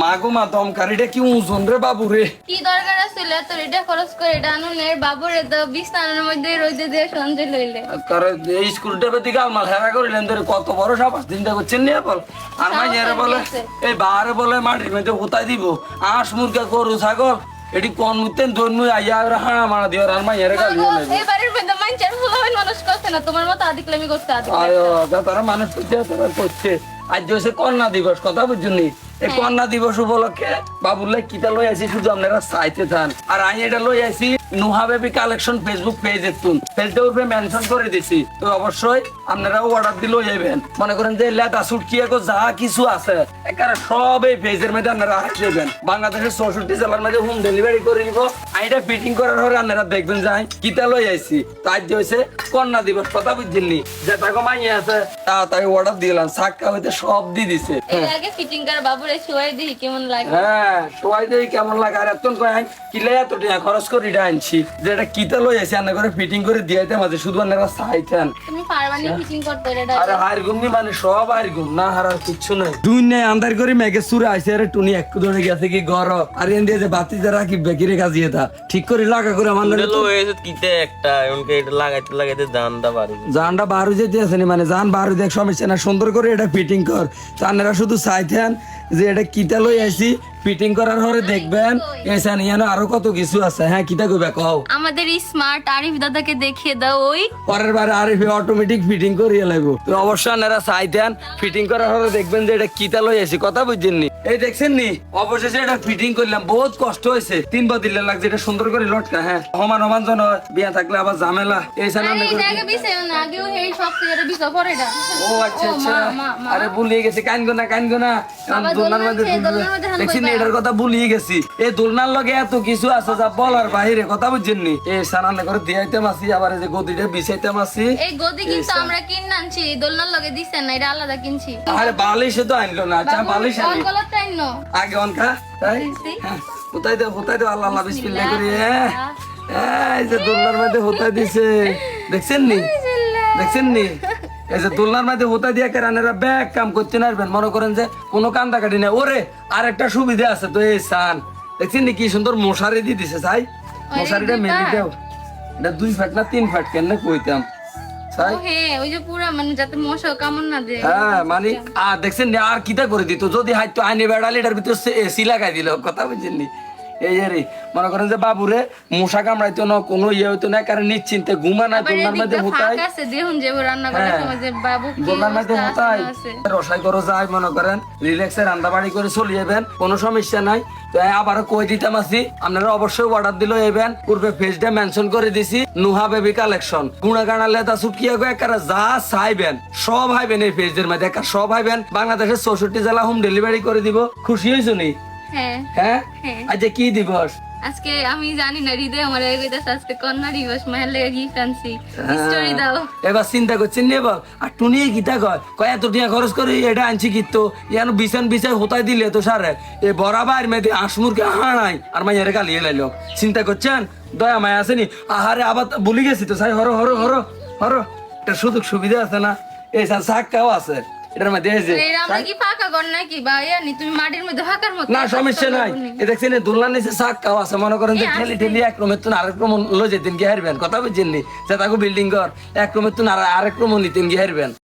মাগো মা দমকারিটা কি উজন রে বাবু রে? কি দরকার আছিল? এত রেটা খরচ করে এটা আনুনের বাবুরে তো বিস্তানের মধ্যে রোদে দিয়ে সন্ধে লইলে। তার এই স্কুলটা বেদি গালমাল হেরা করিলেন ধরে কত বড় সাবাস চিন্তা করছেন নিয়ে বল আর মাই এরা বলে এই বাহারে বলে মাটির মধ্যে কোথায় দিব। আঁশ মুরগা গরু ছাগল এটি কোন মুতেন ধর্ম আইয়া আর হাড়া মারা দিও আর মাই এরা গালি এই বাড়ির মধ্যে মাইনচার ফুলাবেন মানুষ করছে না। তোমার মতো আদিকলামি করছে আদিক আয়ো তারা মানুষ করছে তারা করছে। আজ হচ্ছে কন্যা দিবস কথা বুঝুনি এই কন্যা দিবস উপলক্ষে বাবুল্লাই কিতা লই আছি শুধু আপনারা চাইতে থান আর আমি এটা লই আছি নুহা বেবি কালেকশন ফেসবুক পেজের তুন পেজটা উপরে মেনশন করে দিছি। তো অবশ্যই আপনারা অর্ডার দিলে যাবেন মনে করেন যে লেদা সুটকি এখন যা কিছু আছে একারে সব এই পেজের মধ্যে আপনারা দেবেন বাংলাদেশের চৌষট্টি জেলার মধ্যে হোম ডেলিভারি করে দিব এটা ফিটিং করার পরে আপনারা দেখবেন যে কিতা লই আইছি। তো আজ হয়েছে কন্যা দিবস কথা বুঝছেননি যে তাকে মাইয়ে আছে, তাড়াতাড়ি অর্ডার দিলাম সাক্কা হইতে সব দিয়ে দিছে। ফিটিং কর বাবুরে শুয়াই দিই কেমন লাগে? হ্যাঁ সবাই দেখি কেমন লাগে? আর এত কয় কিলে এত টাকা খরচ করে আনছি? যে এটা কিতা লই আছি আন্না করে ফিটিং করে দিয়াইতে মাঝে শুধু আপনারা চাইতেন তুমি পারবানি ফিটিং করতে এটা আরে হার গুমনি মানে সব হার গুম না হারার কিচ্ছু নাই। দুই নাই আন্দার করে মেঘে সুরে আইছে আরে টুনি এক ধরে গেছে কি ঘর আর এন দিয়ে যে বাতি যারা কি বেকিরে কাজিয়ে তা ঠিক করে লাগা করে আমার কিতে একটা এমনকি এটা লাগাইতে লাগাইতে জানটা পারি জানটা বারো যেতে আছে মানে জান বারো দেখ সমস্যা না সুন্দর করে এটা ফিটিং কর। তো শুধু চাইতেন যে এটা কিতা লই আইছি ফিটিং করার পরে দেখবেন আরও কত কিছু আছে। হ্যাঁ কিতা কইবা কও। আমাদের স্মার্ট আরিফ দাদাকে দেখিয়ে দাও ওই। পরের বার আর অটোমেটিক ফিটিং করিয়ে লাগবো। তো অবশ্যই ফিটিং করার পরে দেখবেন যে এটা কিতা লই কথা বুঝছেন নি? এই দেখছেন নি? অবশেষে এটা ফিটিং করলাম বহুত কষ্ট হয়েছে। তিনবার দিলে লাগছে এটা সুন্দর করে লটকা হ্যাঁ। সমান সমান জন বিয়া থাকলে আবার ঝামেলা। এই ও আচ্ছা আচ্ছা। আরে ভুলিয়ে গেছি কানগো না কানগো না। দোলনার মধ্যে আছে, এটার কথা ভুলিয়ে গেছি। এই দোলনার লগে এত কিছু আছে যা বলার বাহিরে কথা বুঝছেন নি? এই সানানে করে দিয়াইতে মাসি আবার এই যে গদিটা বিছাইতে মাসি এই গদি কিন্তু আমরা কিনে আনছি দোলনার লগে দিছেন না এটা আলাদা কিনছি। আরে বালিশে তো আনলো না আচ্ছা বালিশ আনি কলার টাইম নো আগে অনকা তাই? কোথায় দে কোথায় দে আল্লাহ আল্লাহ বিসমিল্লাহ করি হ্যাঁ। এই যে দোলনার মধ্যে হোতা দিছে দেখছেন নি? দেখছেন নি? এই যে দোলনার মধ্যে হোতা দিয়ে কেরানেরা ব্যাগ কাম করতে নারবেন মনে করেন যে কোনো কান্দা কাটি না ওরে আর একটা সুবিধা আছে তো এই সান। দেখছেন কি সুন্দর মশারি দিয়ে দিছে মশারিটা মেলি? দেও। এটা দুই ফাট না তিন ফাট কেন কইতাম? মানে হ্যাঁ মানে আর দেখছেন আর কিতা করে দিত? যদি হাইতো আইনে বেড়ালে এটার ভিতর এসি লাগাই দিল। কথা বুঝছেন এই আরে মনে করেন যে বাবুরে মশা কামড়াইতো না কোনো ইয়ে হইতো না কারণ নিশ্চিন্তে ঘুমা না আবার দোলনার মধ্যে হোতাই। দেখুন যে রান্না করার হ্যাঁ। যে বাবু দোলনার মধ্যে হোতাই। রসাই করে যায় মনে করেন রিল্যাক্সে রান্না বাড়ি করে চলে যাবেন কোনো সমস্যা নাই। তো আবারও কই দিতাম আছি আপনারা অবশ্যই অর্ডার দিলে এবেন পূর্বে পেজটা মেনশন করে দিছি নুহা বেবি কালেকশন গুণা গানা লেদা সুটকিয়া গো একারা যা চাইবেন সব হাইবেন এই পেজের মধ্যে একা সব হাইবেন বাংলাদেশের চৌষট্টি জেলা হোম ডেলিভারি করে দিব। খুশি হয়েছো নি? হ্যাঁ। হ্যাঁ। আজকে কি দিবস? আজকে আমি জানি না হৃদয় আমার আজকে কন্যা দিবস মায়ের লেগে গিফট আনছি। হ্যাঁ। স্টোরি দাও। এবার চিন্তা করছেন নি এবার আর টুনি গীতা কয় কয় এত টিয়া খরচ করে এটা আনছি কিত ইয়ানো বিছান বিছাই হতাই দিলে তো সারে। এ বরাবার মেয়েদের আসমুরকে হাড়াই আর মাইয়ারে গালিয়ে লাইল চিন্তা করছেন? দয়া মায়া আসেনি? আহারে আবার তো ভুলে গেছি তো সাই হরো হরো হরো হরো। একটা সুযোগ সুবিধা আছে না? এই সাক্কাও আছে। এটার মধ্যে এই যে আমরা কি ফাঁকা নাকি? বা ইয়ানি তুমি মাটির মধ্যে ফাঁকার মতো। না সমস্যা নাই। এ দেখছেন এই দোলনার নিচে শাক খাওয়া আছে। মনে করেন যে ঠেলি ঠেলি এক রুমের তুন আরেক রুম লো যেতেন গিয়ে হারবেন। কথা বুঝছেন নি? যে তাকে বিল্ডিং ঘর এক রুমের তুন আর আরেক রুম নিতেন গিয়ে হারবেন।